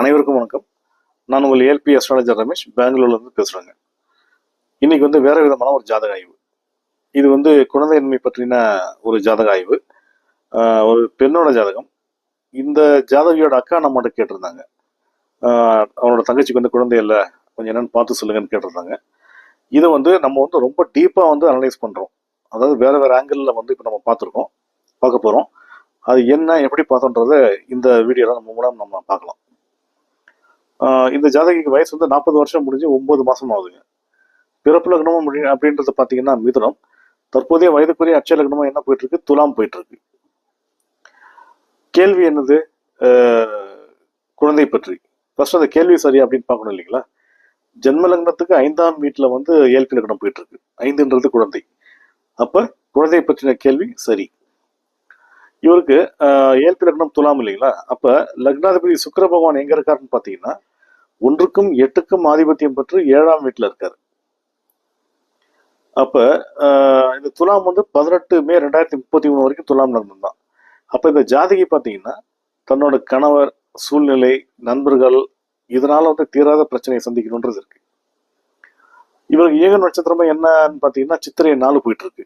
அனைவருக்கும் வணக்கம். நான் உங்கள் ஏல்பி அஸ்ட்ராலஜர் ரமேஷ். பெங்களூர்லேருந்து பேசுகிறேங்க இன்றைக்கி வந்து வேறு விதமான ஒரு ஜாதக ஆய்வு. இது வந்து குழந்தையின்மை பற்றின ஒரு ஜாதக ஆய்வு. ஒரு பெண்ணோட ஜாதகம். இந்த ஜாதகியோட அக்கா நம்மகிட்ட கேட்டிருந்தாங்க. அவனோட தங்கச்சிக்கு வந்து குழந்தை இல்லை. கொஞ்சம் என்னன்னு பார்த்து சொல்லுங்கன்னு கேட்டிருந்தாங்க. இதை வந்து நம்ம வந்து ரொம்ப டீப்பாக வந்து அனலைஸ் பண்ணுறோம் அதாவது வேறு வேறு ஆங்கிளில் வந்து இப்போ நம்ம பார்த்துருக்கோம். பார்க்க போகிறோம் அது என்ன எப்படி பார்த்தோன்றத இந்த வீடியோவில் நம்ம மூலம் நம்ம பார்க்கலாம். இந்த ஜாதகிக்கு வயசு வந்து நாற்பது வருஷம் முடிஞ்சு ஒன்பது மாசம் ஆகுதுங்க. பிறப்பு லக்னமும் முடி அப்படின்றது பார்த்தீங்கன்னா மிதுனம். தற்போதைய வயதுக்குரிய அச்ச லக்னமும் என்ன போயிட்டு இருக்கு துலாம் போயிட்டு இருக்கு கேள்வி என்னது? குழந்தை பற்றி. ஃபர்ஸ்ட் அந்த கேள்வி சரி அப்படின்னு பார்க்கணும் இல்லைங்களா? ஜென்ம லக்னத்துக்கு ஐந்தாம் வீட்டில் வந்து ஏழ்பி லக்னம் போயிட்டு இருக்கு ஐந்துன்றது குழந்தை. அப்ப குழந்தை பற்றின கேள்வி சரி. இவருக்கு ஆஹ் லக்னம் துலாம் இல்லைங்களா? அப்ப லக்னாதிபதி சுக்கிர பகவான் எங்க இருக்காருன்னு பாத்தீங்கன்னா ஒன்றுக்கும் எட்டுக்கும் ஆதிபத்தியம் பெற்று ஏழாம் வீட்டில் இருக்காரு. அப்போ இந்த துலாம் வந்து பதினெட்டு மே ரெண்டாயிரத்தி முப்பத்தி மூணு வரைக்கும் துலாம் லக்னம் தான். இந்த ஜாதகி பார்த்தீங்கன்னா தன்னோட கணவர் சூழ்நிலை நண்பர்கள் இதனால வந்து தீராத பிரச்சனையை சந்திக்கணுன்றது இருக்கு. இவருக்கு ஏக நட்சத்திரமா என்னன்னு பார்த்தீங்கன்னா சித்திரை நாலு போயிட்டு இருக்கு.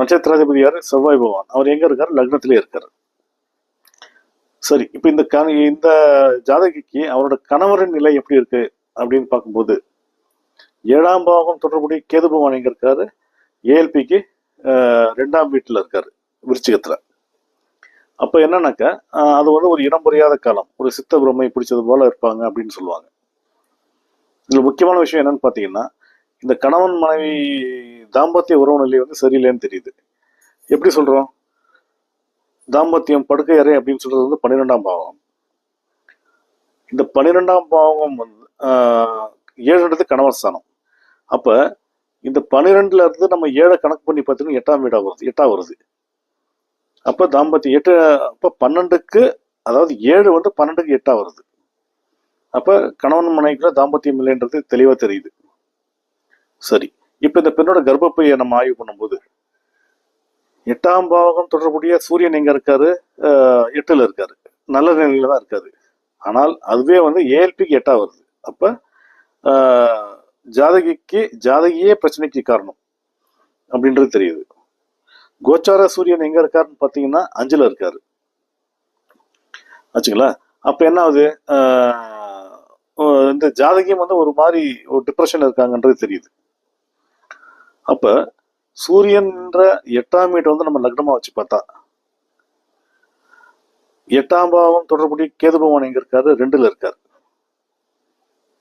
நட்சத்திராதிபதி யாரு? செவ்வாய் பகவான். அவர் எங்க இருக்காரு? லக்னத்திலே இருக்காரு. சரி இப்ப இந்த கண இந்த ஜாதகிக்கு அவரோட கணவரின் நிலை எப்படி இருக்கு அப்படின்னு பார்க்கும்போது ஏழாம் பாவம் தொடர்புடைய கேது பகவான் எங்க இருக்காரு? ஏஎல்பிக்கு ரெண்டாம் வீட்டில் இருக்காரு விருச்சிகத்துல. அப்ப என்னன்னாக்கா அது வந்து ஒரு இனம் புரியாத காலம். ஒரு சித்த பிரம்மை பிடிச்சது போல இருப்பாங்க அப்படின்னு சொல்லுவாங்க. இதுல முக்கியமான விஷயம் என்னன்னு பாத்தீங்கன்னா இந்த கணவன் மனைவி தாம்பத்திய உறவு நிலை வந்து சரியில்லைன்னு தெரியுது. எப்படி சொல்றோம்? தாம்பத்தியம் படுக்கை அறை அப்படின்னு சொல்றது வந்து பன்னிரெண்டாம் பாவம் இந்த பன்னிரெண்டாம் பாவம் வந்து ஏழுன்றது கணவர் ஸ்தானம். அப்ப இந்த பன்னிரெண்டுல இருந்து நம்ம ஏழை கணக்கு பண்ணி பார்த்தீங்கன்னா எட்டாம் வீடா வருது எட்டா வருது. அப்ப தாம்பத்தியம் எட்டு அப்ப பன்னெண்டுக்கு அதாவது ஏழு வந்து பன்னெண்டுக்கு எட்டா வருது. அப்ப கணவன் மனைவிக்குள்ள தாம்பத்தியம் இல்லைன்றது தெளிவா தெரியுது. சரி இப்ப இந்த பெண்ணோட கர்ப்பப்பையை நம்ம ஆய்வு பண்ணும்போது எட்டாம் பாவகம் தொடர்புடைய சூரியன் எங்கே இருக்காரு? எட்டில் இருக்காரு. நல்ல நிலையில தான் இருக்காரு. ஆனால் அதுவே வந்து ஏஎல்பிக்கு எட்டாக வருது. அப்போ ஜாதகிக்கு ஜாதகியே பிரச்சனைக்கு காரணம் அப்படின்றது தெரியுது. கோச்சார சூரியன் எங்கே இருக்காருன்னு பார்த்தீங்கன்னா அஞ்சில் இருக்காரு. ஆச்சுங்களா? அப்போ என்ன ஆகுது? இந்த ஜாதகியம் வந்து ஒரு மாதிரி ஒரு டிப்ரெஷன் இருக்காங்கன்றது தெரியுது. அப்போ சூரியன்ற எட்டாம் வீட்டை வந்து நம்ம லக்னமா வச்சு பார்த்தா எட்டாம் பாவம் தொடர்புடைய கேது பகவான் எங்க இருக்காரு? ரெண்டுல இருக்காரு.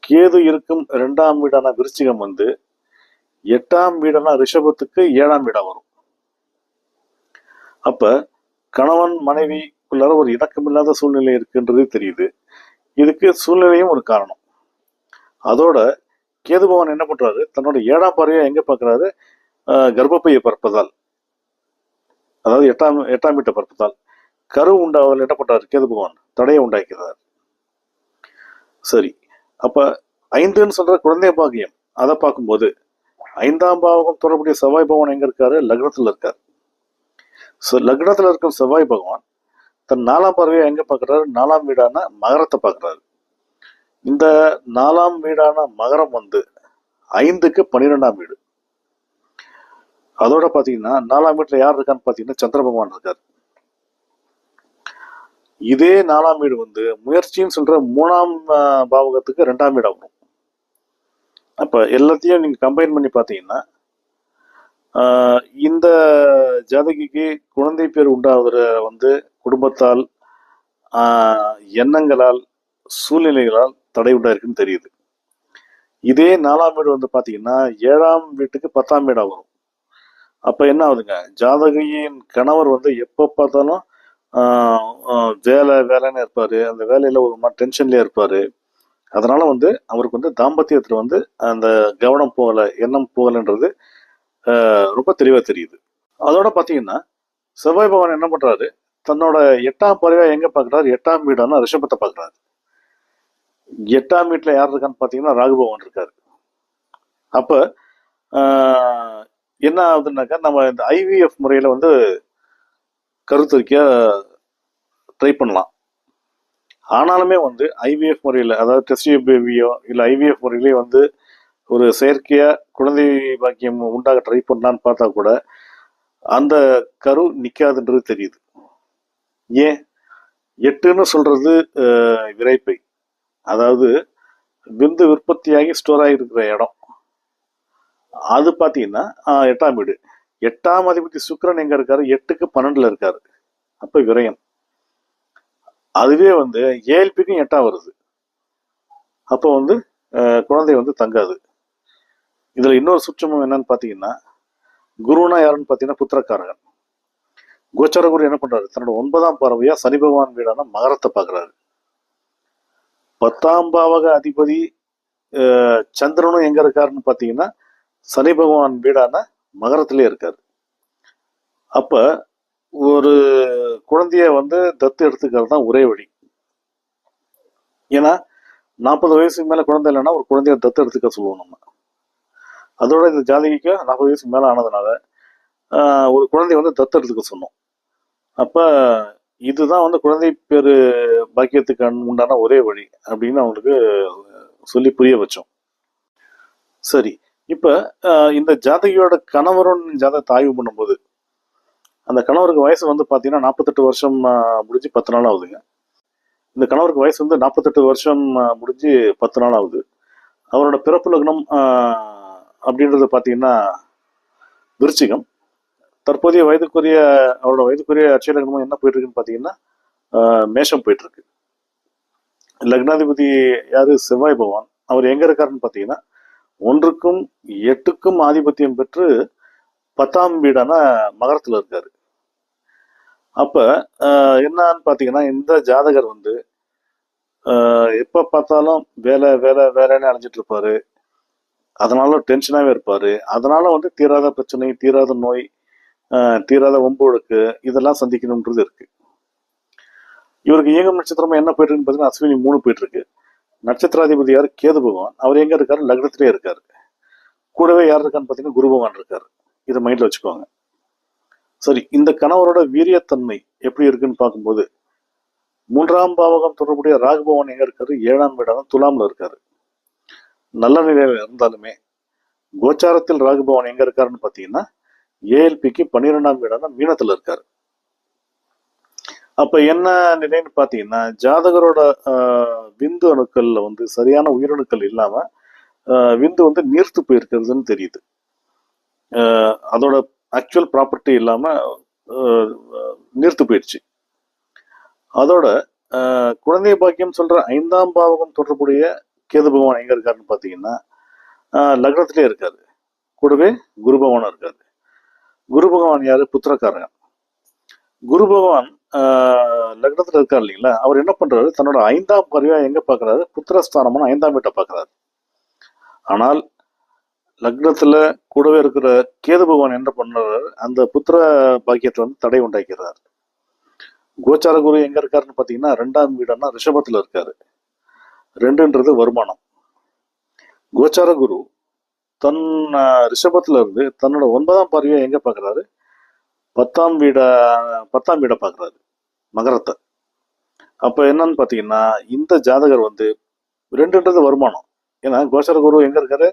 கேது இருக்கும் ரெண்டாம் வீடான விருச்சிகம் வந்து எட்டாம் வீடான ரிஷபத்துக்கு ஏழாம் வீடா வரும். அப்ப கணவன் மனைவிக்குள்ளார ஒரு இணக்கமில்லாத சூழ்நிலை இருக்குன்றது தெரியுது. இதுக்கு சூழ்நிலையும் ஒரு காரணம். அதோட கேது பகவான் என்ன பண்றாரு? தன்னோட ஏழாம் பார்வையை எங்க பாக்குறாரு? கர்ப்பப்பையை பறப்பதால். அதாவது எட்டாம் எட்டாம் வீட்டை பறப்பதால். கரு உண்டாவதில் என்ன பண்றாரு? கேது பகவான் தடையை உண்டாக்கிறார். சரி. அப்ப ஐந்துன்னு சொல்ற குழந்தை பாகியம் அதை பார்க்கும்போது ஐந்தாம் பாவகம் தொடர்புடைய செவ்வாய் பகவான் எங்க இருக்காரு? லக்னத்துல இருக்கார். ஸோ லக்னத்துல இருக்கும் செவ்வாய் பகவான் தன் நாலாம் பார்வையை எங்க பார்க்குறாரு? நாலாம் வீடான மகரத்தை பார்க்குறாரு. இந்த நாலாம் வீடான மகரம் வந்து ஐந்துக்கு பன்னிரெண்டாம் வீடு. அதோட பார்த்தீங்கன்னா நாலாம் வீட்டில் யார் இருக்கான்னு பார்த்தீங்கன்னா சந்திர பகவான் இதே நாலாம் வீடு வந்து முயற்சின்னு சொல்ற மூணாம் பாவகத்துக்கு ரெண்டாம் வீடாக வரும் அப்போ எல்லாத்தையும் நீங்கள் கம்பைன் பண்ணி பார்த்தீங்கன்னா இந்த ஜாதகிக்கு குழந்தை பேர் உண்டாவதுல வந்து குடும்பத்தால் எண்ணங்களால் சூழ்நிலைகளால் தடை உண்டாயிருக்குன்னு தெரியுது. இதே நாலாம் வீடு வந்து பார்த்தீங்கன்னா ஏழாம் வீட்டுக்கு பத்தாம் வீடாக வரும் அப்போ என்ன ஆகுதுங்க? ஜாதகியின் கணவர் வந்து எப்போ பார்த்தாலும் வேலை வேலைன்னு இருப்பார். அந்த வேலையில் ஒரு மாதிரி டென்ஷன்லேயே இருப்பார். அதனால் வந்து அவருக்கு வந்து தாம்பத்தியத்தில் வந்து அந்த கவனம் போகலை எண்ணம் போகலைன்றது ரொம்ப தெளிவாக தெரியுது. அதோட பார்த்தீங்கன்னா செவ்வாய் பகவான் என்ன பண்ணுறாரு தன்னோட எட்டாம் பறவை எங்கே பார்க்குறாரு எட்டாம் வீடான ரிஷபத்தை பார்க்குறாரு எட்டாம் வீட்டில் யார் இருக்கான்னு பார்த்தீங்கன்னா ராகுபவன் இருக்கார். இருக்காரு என்ன ஆகுதுன்னாக்கா நம்ம இந்த ஐவிஎஃப் முறையில் வந்து கருத்தரிக்க ட்ரை பண்ணலாம். ஆனாலுமே வந்து ஐவிஎஃப் முறையில் அதாவது டெஸ்ட் பேபியோ இல்லை ஐவிஎஃப் முறையிலே வந்து ஒரு செயற்கையாக குழந்தை பாக்கியம் உண்டாக ட்ரை பண்ணலான்னு பார்த்தா கூட அந்த கரு நிற்காதுன்றது தெரியுது. ஏன்? எட்டுன்னு சொல்கிறது விரைப்பை அதாவது விந்து உற்பத்தியாகி ஸ்டோர் ஆகிருக்கிற இடம். அது பார்த்தீங்கன்னா ஆஹ், எட்டாம் வீடு. எட்டாம் அதிபதி சுக்கரன் எங்க இருக்காரு? எட்டுக்கு பன்னெண்டுல இருக்காரு. அப்ப விரயம். அதுவே வந்து ஏழ்பிக்கும் எட்டாம் வருது. அப்போ வந்து அஹ், குழந்தை வந்து தங்காது. இதுல இன்னொரு சுற்றமும் என்னன்னு பார்த்தீங்கன்னா குருனா யாருன்னு பார்த்தீங்கன்னா புத்திரக்காரகன். கோச்சார குரு என்ன பண்றாரு? தன்னோட ஒன்பதாம் பார்வையா சனி பகவான் வீடான மகரத்தை பார்க்கறாரு பத்தாம் பாவக அதிபதி அஹ், சந்திரனும் எங்க இருக்காருன்னு பார்த்தீங்கன்னா சனி பகவான் வீடான மகரத்திலே இருக்கார். அப்போ ஒரு குழந்தைய வந்து தத்து எடுத்துக்கிறது தான் ஒரே வழி. ஏன்னா நாற்பது வயசுக்கு மேலே குழந்தை இல்லைன்னா ஒரு குழந்தைய தத்து எடுத்துக்க சொல்லுவோம் நம்ம. அதோட இந்த ஜாதகிக்கு நாற்பது வயசுக்கு மேலே ஆனதுனால ஒரு குழந்தைய வந்து தத்து எடுத்துக்க சொன்னோம். அப்போ இதுதான் வந்து குழந்தை பேர் பாக்கியத்துக்கு உண்டான ஒரே வழி அப்படின்னு அவங்களுக்கு சொல்லி புரிய வச்சோம். சரி இப்போ இந்த ஜாதகியோட கணவரும் ஜாதகத்தை ஆய்வு பண்ணும்போது அந்த கணவருக்கு வயசு வந்து பார்த்தீங்கன்னா நாற்பத்தெட்டு வருஷம் முடிஞ்சு பத்து நாள் ஆகுதுங்க. இந்த கணவருக்கு வயசு வந்து நாற்பத்தெட்டு வருஷம் முடிஞ்சு பத்து நாள் ஆகுது. அவரோட பிறப்பு லக்னம் அப்படின்றது பார்த்தீங்கன்னா விருச்சிகம். தற்போதைய வயதுக்குரிய அவரோட வயதுக்குரிய அச்சய லக்னமும் என்ன போயிட்டு இருக்குன்னு பார்த்தீங்கன்னா மேஷம் போயிட்டு இருக்கு லக்னாதிபதி யாரு? செவ்வாய் பகவான். அவர் எங்க இருக்காருன்னு பார்த்தீங்கன்னா ஒன்றுக்கும் எட்டுக்கும் ஆதிபத்தியம் பெற்று பத்தாம் வீடான மகரத்தில் இருக்காரு. அப்போ என்னன்னு பார்த்தீங்கன்னா இந்த ஜாதகர் வந்து எப்போ பார்த்தாலும் வேலை வேலை வேலைன்னு அலைஞ்சிட்டு இருப்பாரு. அதனால டென்ஷனாகவே இருப்பார். அதனால வந்து தீராத பிரச்சனை தீராத நோய் தீராத ஒம்பொழுக்கு இதெல்லாம் சந்திக்கணுன்றது இருக்கு. இவருக்கு இயங்கும் நட்சத்திரமா என்ன போயிட்டு இருக்குன்னு பார்த்தீங்கன்னா அஸ்வினி மூணு போயிட்டு இருக்கு நட்சத்திராதிபதி யார் கேது பகவான். அவர் எங்க இருக்காரு? லக்னத்திலே இருக்காரு. கூடவே யார் இருக்கான்னு பார்த்தீங்கன்னா குரு பகவான் இருக்காரு. இதை மைண்ட்ல வச்சுக்கோங்க. சரி இந்த கணவரோட வீரியத்தன்மை எப்படி இருக்குன்னு பார்க்கும்போது மூன்றாம் பாவகம் தொடர்புடைய ராகுபவன் எங்க இருக்காரு? ஏழாம் வீடான துலாம்ல இருக்காரு. நல்ல நிலையில இருந்தாலுமே கோச்சாரத்தில் ராகுபவன் எங்க இருக்காருன்னு பார்த்தீங்கன்னா ஏஎல்பிக்கு பன்னிரெண்டாம் வீடான மீனத்துல இருக்காரு. அப்ப என்ன நிலைன்னு பார்த்தீங்கன்னா ஜாதகரோட விந்து அணுக்கள்ல வந்து சரியான உயிரணுக்கள் இல்லாம விந்து வந்து நீர்த்து போயிருக்கிறதுன்னு தெரியுது. அதோட ஆக்சுவல் ப்ராப்பர்ட்டி இல்லாம நீர்த்து போயிடுச்சு அதோட குழந்தை பாக்கியம் சொல்ற ஐந்தாம் பாவகம் தொடர்புடைய கேது பகவான் எங்க இருக்காருன்னு பார்த்தீங்கன்னா லக்னத்திலே இருக்காரு. கூடவே குரு பகவானும் இருக்காரு. குரு பகவான் யாரு? புத்திரக்காரன். குரு பகவான் லக்னத்தில் இருக்கார் இல்லைங்களா? அவர் என்ன பண்ணுறாரு தன்னோட ஐந்தாம் பார்வையா எங்கே பார்க்குறாரு புத்திரஸ்தானமான ஐந்தாம் வீட்டை பார்க்குறாரு ஆனால் லக்னத்தில் கூடவே இருக்கிற கேது பகவான் என்ன பண்ணுறாரு அந்த புத்திர பாக்கியத்தை வந்து தடை உண்டாக்கிறார். கோச்சார குரு எங்கே இருக்காருன்னு பார்த்தீங்கன்னா ரெண்டாம் வீடானா ரிஷபத்தில் இருக்கார். ரெண்டுன்றது வருமானம். கோச்சார குரு தன் ரிஷபத்தில் ரிஷபத்துல இருந்து தன்னோட ஒன்பதாம் பார்வையை எங்கே பார்க்குறாரு பத்தாம் வீடை பத்தாம் வீடை பார்க்குறாரு மகரத்தை. அப்போ என்னன்னு பார்த்தீங்கன்னா இந்த ஜாதகர் வந்து ரெண்டுன்றது வருமானம். ஏன்னா கோச்சர குரு எங்கே இருக்காரு?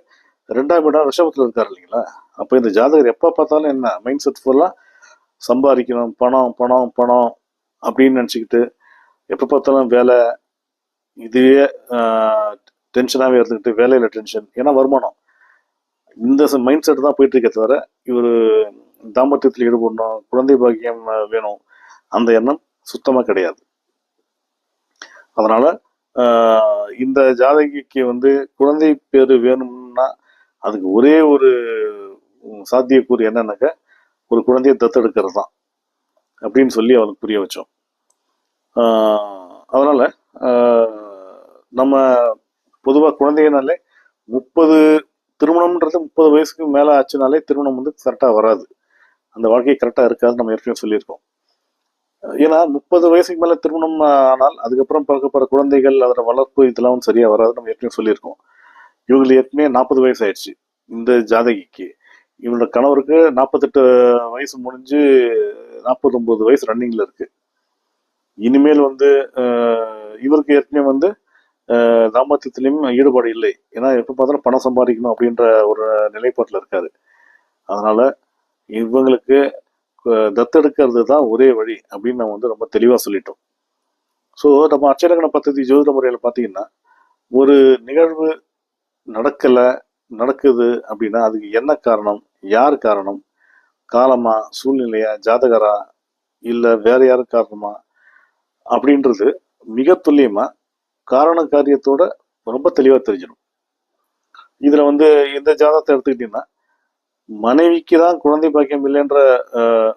ரெண்டாம் வீடாக ரிஷபத்தில் இருக்காரு இல்லைங்களா? அப்போ இந்த ஜாதகர் எப்போ பார்த்தாலும் என்ன மைண்ட் செட் ஃபுல்லாக சம்பாதிக்கணும் பணம் பணம் பணம் அப்படின்னு நினச்சிக்கிட்டு எப்போ பார்த்தாலும் வேலை இதுவே டென்ஷனாகவே இருந்துக்கிட்டு வேலையில் டென்ஷன் ஏன்னா வருமானம். இந்த மைண்ட் செட் தான் போயிட்டு இருக்க தவிர இவர் தாம்பத்தியத்தில் ஈடுபடணும் குழந்தை பாக்கியம் வேணும். அந்த எண்ணம் சுத்தமாக கிடையாது. அதனால இந்த ஜாதகிக்கு வந்து குழந்தை பேர் வேணும்னா அதுக்கு ஒரே ஒரு சாத்தியக்கூறு என்னன்னாக்க ஒரு குழந்தையை தத்தெடுக்கிறது தான் அப்படின்னு சொல்லி அவனுக்கு புரிய வச்சோம். அதனால் அதனால நம்ம பொதுவாக குழந்தைங்கனாலே முப்பது திருமணம்ன்றது முப்பது வயசுக்கு மேலே ஆச்சுனாலே திருமணம் வந்து கரெக்டாக வராது. அந்த வாழ்க்கை கரெக்டாக இருக்காது நம்ம ஏற்கனவே சொல்லியிருக்கோம். ஏன்னா முப்பது வயசுக்கு மேலே திருமணம் ஆனால் அதுக்கப்புறம் பிறக்கப்படுற குழந்தைகள் அதோட வளர்ப்பு இதெல்லாம் சரியாக வராது நம்ம ஏற்கனவே சொல்லியிருக்கோம். இவங்களுக்கு ஏற்கனவே நாற்பது வயசு ஆயிடுச்சு இந்த ஜாதகிக்கு. இவனோட கணவருக்கு நாற்பத்தெட்டு வயசு முடிஞ்சு நாற்பத்தொம்பது வயசு ரன்னிங்கில் இருக்குது இனிமேல் வந்து இவருக்கு ஏற்கனவே வந்து தாம்பத்தியத்திலையும் ஈடுபாடு இல்லை. ஏன்னா எப்போ பார்த்தாலும் பணம் சம்பாதிக்கணும் அப்படின்ற ஒரு நிலைப்பாட்டில் இருக்காரு. அதனால் இவங்களுக்கு தத்தெடுக்கிறது தான் ஒரே வழி அப்படின்னு நம்ம வந்து ரொம்ப தெளிவாக சொல்லிட்டோம். ஸோ நம்ம அச்சலக்கண பദ്ധதி ஜோதிட முறையில் பார்த்தீங்கன்னா ஒரு நிகழ்வு நடக்கலை நடக்குது அப்படின்னா அதுக்கு என்ன காரணம் யார் காரணம் காலமா சூழ்நிலையா ஜாதகரா இல்லை வேற யாரும் காரணமா அப்படின்றது மிக துல்லியமாக காரண காரியத்தோட ரொம்ப தெளிவாக தெரிஞ்சிடும். இதில் வந்து இந்த ஜாதகத்தை எடுத்துக்கிட்டிங்கன்னா மனைவிக்கு தான் குழந்தை பாக்கியம் இல்லைன்ற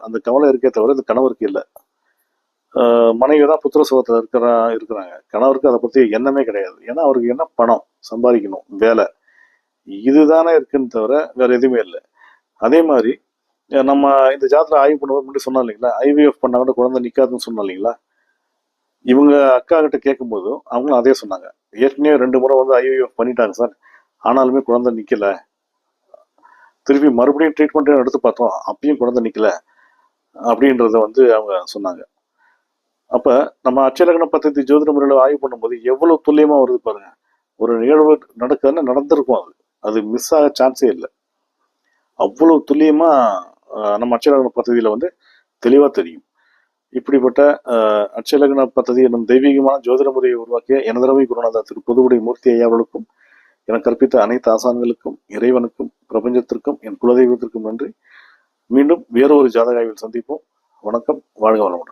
அந்த கவலை இருக்கே தவிர இந்த கணவருக்கு இல்லை. மனைவி தான் புத்திர சுகத்தில் இருக்கிறா இருக்கிறாங்க. கணவருக்கு அதை பற்றி எண்ணமே கிடையாது. ஏன்னா அவருக்கு என்ன பணம் சம்பாதிக்கணும் வேலை. இதுதானே இருக்குன்னு தவிர வேற எதுவுமே இல்லை. அதே மாதிரி நம்ம இந்த ஜாதகத்தை ஆய்வு பண்ணும்போது முன்னாடி சொன்னோம் இல்லைங்களா? ஐவிஎஃப் பண்ணாங்க கூட குழந்தை நிற்காதுன்னு சொன்னோம் இல்லைங்களா? இவங்க அக்கா கிட்ட கேட்கும்போதும் அவங்களும் அதே சொன்னாங்க. ஏற்கனவே ரெண்டு முறை வந்து ஐவிஎஃப் பண்ணிட்டாங்க சார். ஆனாலுமே குழந்தை நிற்கலை திருப்பி மறுபடியும் ட்ரீட்மெண்ட் எடுத்து பார்த்தோம் அப்பயும் குழந்தை நிற்கல அப்படின்றத வந்து அவங்க சொன்னாங்க. அப்போ நம்ம அச்சலக்கண பத்தத்தை ஜோதிட முறையில் ஆய்வு பண்ணும்போது எவ்வளோ துல்லியமாக வருது பாருங்க. ஒரு நிகழ்வு நடக்குதுன்னா நடந்திருக்கும் அது. அது மிஸ் ஆக சான்ஸே இல்லை. அவ்வளோ துல்லியமாக நம்ம அச்சலக்கண பத்ததியில் வந்து தெளிவாக தெரியும். இப்படிப்பட்ட அச்சலக்கண பத்ததி என்னும் தெய்வீகமான ஜோதிட முறையை உருவாக்கிய எனதரவை குருநாதா திரு புதுவுடைய மூர்த்தி ஐயாவளுக்கும் என கற்பித்த அனைத்து ஆசான்களுக்கும் இறைவனுக்கும் பிரபஞ்சத்திற்கும் என் குலதெய்வத்திற்கும் நன்றி. மீண்டும் வேறொரு ஜாதக சந்திப்போம். வணக்கம். வாழ்க வளமுடன்.